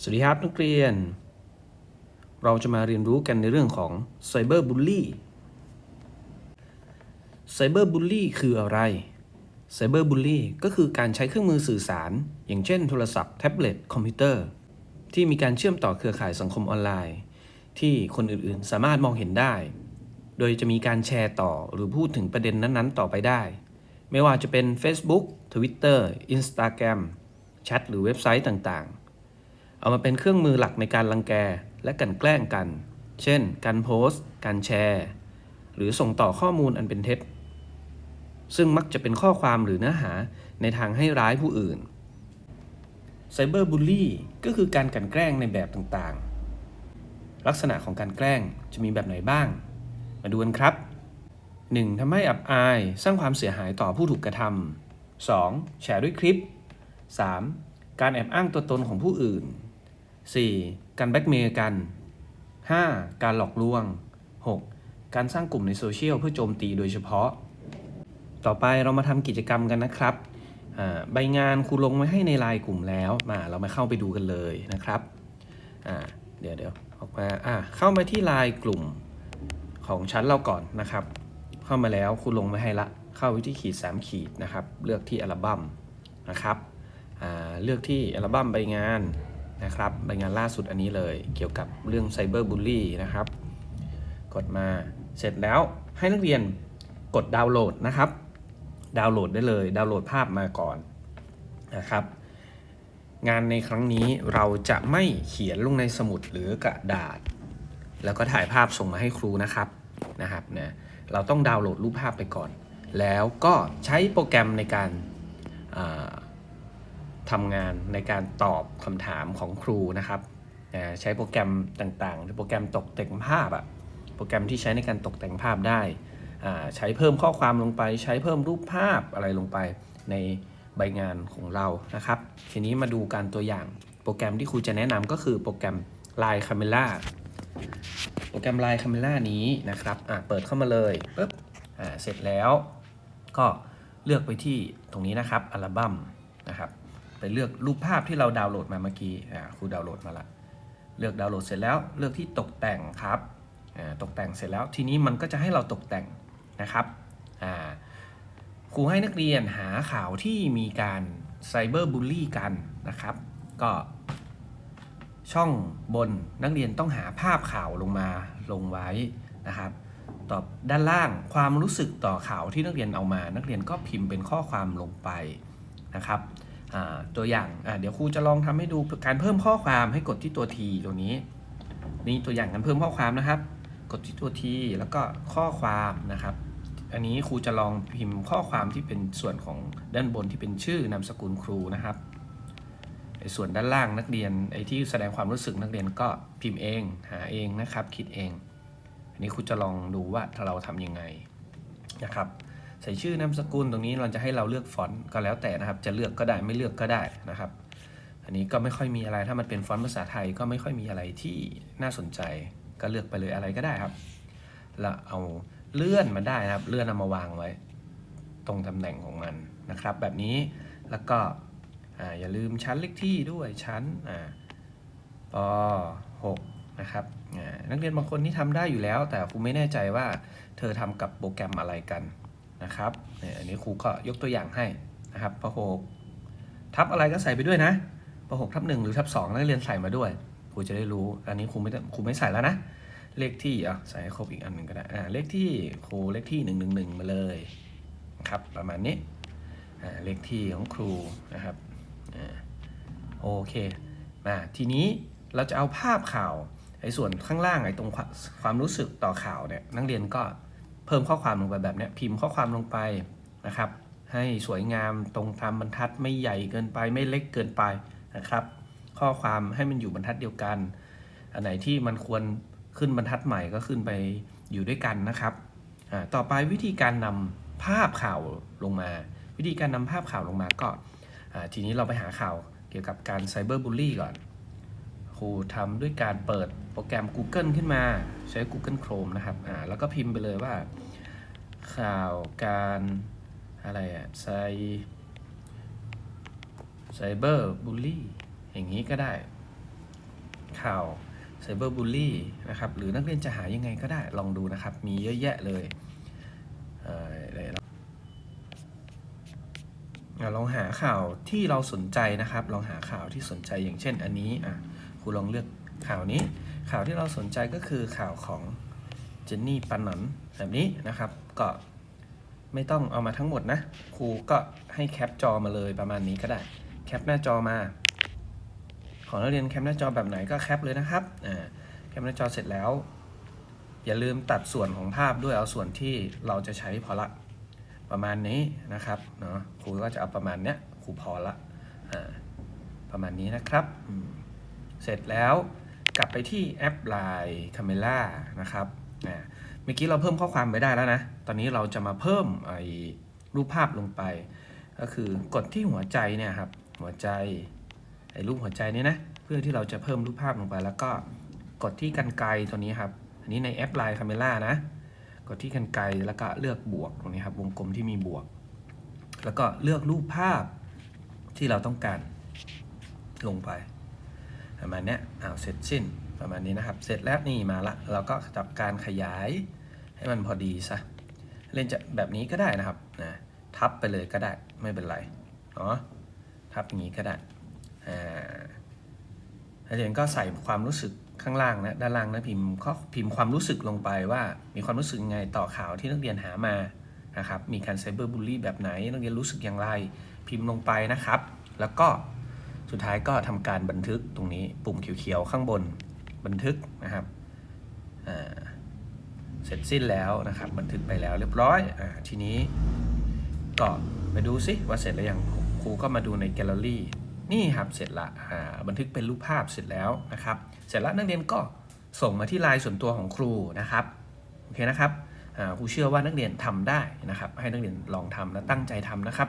สวัสดีครับนักเรียน เราจะมาเรียนรู้กันในเรื่องของไซเบอร์บูลลี่ไซเบอร์บูลลี่คืออะไรไซเบอร์บูลลี่ก็คือการใช้เครื่องมือสื่อสาร อย่างเช่นโทรศัพท์แท็บเล็ตคอมพิวเตอร์ ที่มีการเชื่อมต่อเครือข่ายสังคมออนไลน์ ที่คนอื่นๆ สามารถมองเห็นได้ โดยจะมีการแชร์ต่อหรือพูดถึงประเด็นนั้นๆ ต่อไปได้ ไม่ว่าจะเป็น Facebook Twitter Instagram แชทหรือเว็บไซต์ต่างๆ เอามาเป็นเครื่องมือหลักในการรังแกและกันแกล้งกัน เช่น การโพสต์ การแชร์ หรือส่งต่อข้อมูลอันเป็นเท็จ ซึ่งมักจะเป็นข้อความหรือเนื้อหาในทางให้ร้ายผู้อื่นไซเบอร์บูลลี่ก็คือการกันแกล้งในแบบต่างๆ ลักษณะของการแกล้งจะมีแบบไหนบ้าง มาดูกันครับ 1. ทำให้อับอายสร้างความเสียหายต่อผู้ถูกกระทำ 2. แชร์ด้วยคลิป 3. การแอบอ้างตัวตนของผู้อื่น 4. การแบ็กเมย์กัน 5. การหลอกลวง 6. การสร้างกลุ่มในโซเชียลเพื่อโจมตีโดยเฉพาะ ต่อไปเรามาทำกิจกรรมกันนะครับ ใบงานครูลงไว้ให้ในไลน์กลุ่มแล้วมาเรามาเข้าไปดูกันเลยนะครับเดี๋ยวเดี๋ยวออกมาเข้ามาที่ไลน์กลุ่มของชั้นเราก่อนนะครับ เข้ามาแล้วครูลงไว้ให้ละ เข้าวิธีขีด 3 ขีดนะครับ เลือกที่อัลบั้มนะครับเลือกที่อัลบั้มใบงาน นะครับใบงานล่าสุดอันนี้เลย เกี่ยวกับเรื่องไซเบอร์บูลลี่นะครับ กดมาเสร็จแล้วให้นักเรียนกดดาวน์โหลดนะครับ ดาวน์โหลดได้เลย ดาวน์โหลดภาพมาก่อนนะครับ งานในครั้งนี้เราจะไม่เขียนลงในสมุดหรือกระดาษ แล้วก็ถ่ายภาพส่งมาให้ครูนะครับนะครับนะเราต้องดาวน์โหลดรูปภาพไปก่อน แล้วก็ใช้โปรแกรมในการา ทำงานในการตอบคำถามของครูนะครับใช้โปรแกรมต่างๆ หรือโปรแกรมตกแต่งภาพอะโปรแกรมที่ใช้ในการตกแต่งภาพได้ ใช้เพิ่มข้อความลงไป ใช้เพิ่มรูปภาพอะไรลงไปในใบงานของเรานะครับ ทีนี้มาดูการตัวอย่างโปรแกรมที่ครูจะแนะนำก็คือโปรแกรม Line Camera โปรแกรม Line Camera นี้นะครับเปิดเข้ามาเลยปุ๊บเสร็จแล้ว ก็เลือกไปที่ตรงนี้นะครับอัลบั้มนะครับ ไปเลือกรูปภาพที่เราดาวน์โหลดมาเมื่อกี้อ่าครูดาวน์โหลดมาละเลือกดาวน์โหลดเสร็จแล้วเลือกที่ตกแต่งครับอ่าตกแต่งเสร็จแล้วทีนี้มันก็จะให้เราตกแต่งนะครับอ่าครูให้นักเรียนหาข่าวที่มีการไซเบอร์บูลลี่กันนะครับ ก็ช่องบนนักเรียนต้องหาภาพข่าวลงมาลงไว้นะครับตอบด้านล่างความรู้สึกต่อข่าวที่นักเรียนเอามา นักเรียนก็พิมพ์เป็นข้อความลงไปนะครับ ตัวอย่างเดี๋ยวครูจะลองทำให้ดูการเพิ่มข้อความให้กดที่ตัว T ตัวนี้ นี่ตัวอย่างการเพิ่มข้อความนะครับ กดที่ตัว T แล้วก็ข้อความนะครับ อันนี้ครูจะลองพิมพ์ข้อความที่เป็นส่วนของด้านบนที่เป็นชื่อนามสกุลครูนะครับไอ้ส่วนด้านล่างนักเรียนไอ้ที่แสดงความรู้สึกนักเรียนก็พิมพ์เอง หาเองนะครับ คิดเอง อันนี้ครูจะลองดูว่าถ้าเราทำยังไงนะครับ ใส่ชื่อนามสกุลตรงนี้เราจะให้เราเลือกฟอนต์ก็แล้วแต่นะครับ จะเลือกก็ได้ไม่เลือกก็ได้นะครับ อันนี้ก็ไม่ค่อยมีอะไรถ้ามันเป็นฟอนต์ภาษาไทยก็ไม่ค่อยมีอะไรที่น่าสนใจ ก็เลือกไปเลยอะไรก็ได้ครับ แล้วเอาเลื่อนมาได้นะครับ เลื่อนเอามาวางไว้ ตรงตำแหน่งของมันนะครับ แบบนี้แล้วก็ออย่าลืมชั้นเลขที่ด้วยชั้นอ่าป .6 นะครับนักเรียนบางคนที่ทำได้อยู่แล้ว แต่ครูไม่แน่ใจว่าเธอทำกับโปรแกรมอะไรกัน นะครับอันนี้ครูก็ยกตัวอย่างให้นะครับป .6 ทับอะไรก็ใส่ไปด้วยนะป .6 ทับ1หรือทับ2นักเรียนใส่มาด้วยครูจะได้รู้ อันนี้ครูไม่ครูไม่ใส่แล้วนะ เลขที่อะใส่ให้ครบอีกอันหนึ่งก็ได้อ่าเลขที่ครูเลขที่111มาเลยครับประมาณนี้อ่าเลขที่ของครูนะครับอ่าโอเคมาทีนี้เราจะเอาภาพข่าวไอ้ส่วนข้างล่างไอ้ตรงความความรู้สึกต่อข่าวเนี่ยนักเรียนก็ เพิ่มข้อความลงไปแบบนี้พิมพ์ข้อความลงไปนะครับ ให้สวยงามตรงตามบรรทัดไม่ใหญ่เกินไปไม่เล็กเกินไปนะครับ ข้อความให้มันอยู่บรรทัดเดียวกัน อันไหนที่มันควรขึ้นบรรทัดใหม่ก็ขึ้นไปอยู่ด้วยกันนะครับต่อไปวิธีการนำภาพข่าวลงมา วิธีการนำภาพข่าวลงมาก็ทีนี้เราไปหาข่าวเกี่ยวกับการไซเบอร์บูลลี่ก่อน ครูทำด้วยการเปิดโปรแกรม Google ขึ้นมาใช้ Google Chrome นะครับอ่าแล้วก็พิมพ์ไปเลยว่า ข่าวการอะไรอะไซไซเบอร์บูลลี่อย่างนี้ก็ได้ ข่าวไซเบอร์บูลลี่นะครับหรือนักเรียนจะหายังไงก็ได้ลองดูนะครับ มีเยอะแยะเลยเอ่อเดี๋ยวเราลองหาข่าวที่เราสนใจนะครับ ลองหาข่าวที่สนใจอย่างเช่นอันนี้อะ ครูลองเลือกข่าวนี้ ข่าวที่เราสนใจก็คือข่าวของเจนนี่ปันหนอนแบบนี้นะครับ ก็ไม่ต้องเอามาทั้งหมดนะ ครูก็ให้แคปจอมาเลยประมาณนี้ก็ได้ แคปหน้าจอมา ของนักเรียนแคปหน้าจอแบบไหนก็แคปเลยนะครับแคปหน้าจอเสร็จแล้ว อย่าลืมตัดส่วนของภาพด้วยเอาส่วนที่เราจะใช้พอละ ประมาณนี้นะครับเนาะครูก็จะเอาประมาณเนี้ยครูพอละอ่าประมาณนี้นะครับอืม เสร็จแล้วกลับไปที่แอป Line Camera นะครับอ่เมื่อกี้เราเพิ่มข้อความไปได้แล้วนะ ตอนนี้เราจะมาเพิ่มไอ้รูปภาพลงไป ก็คือกดที่หัวใจเนี่ยครับ หัวใจไอ้รูปหัวใจนี้นะ เพื่อที่เราจะเพิ่มรูปภาพลงไป แล้วก็กดที่กันไกลตัวนี้ครับ อันนี้ในแอป Line Camera นะ กดที่กันไกลแล้วก็เลือกบวกตรงนี้ครับ วงกลมที่มีบวก แล้วก็เลือกรูปภาพที่เราต้องการลงไป ประมาณนี้อ้าวเสร็จสิ้นประมาณนี้นะครับ เสร็จแล้วนี่มาละ เราก็จับการขยายให้มันพอดีซะ เล่นจะแบบนี้ก็ได้นะครับนะทับไปเลยก็ได้ไม่เป็นไรเนาะทับอย่างนี้ก็ได้อ่านักเรียนก็ใส่ความรู้สึกข้างล่างนะด้านล่างนะพิมพ์ข้อพิมพ์ความรู้สึกลงไปว่า มีความรู้สึกยังไงต่อข่าวที่นักเรียนหามานะครับมีการไซเบอร์บูลลี่แบบไหนนักเรียนรู้สึกอย่างไร พิมพ์ลงไปนะครับ แล้วก็ สุดท้ายก็ทำการบันทึกตรงนี้ปุ่มเขียวๆข้างบนบันทึกนะครับเสร็จสิ้นแล้วนะครับ บันทึกไปแล้วเรียบร้อยอทีนี้ก็ไปดูซิว่าเสร็จแล้วยังครูก็มาดูในแกลเลอรี่นี่ครับเสร็จละบันทึกเป็นรูปภาพเสร็จแล้วนะครับ เสร็จแล้วนักเรียนก็ส่งมาที่ไลน์ส่วนตัวของครูนะครับโอเคนะครับครูเชื่อว่านักเรียนทำได้นะครับ ให้นักเรียนลองทำและตั้งใจทำนะครับ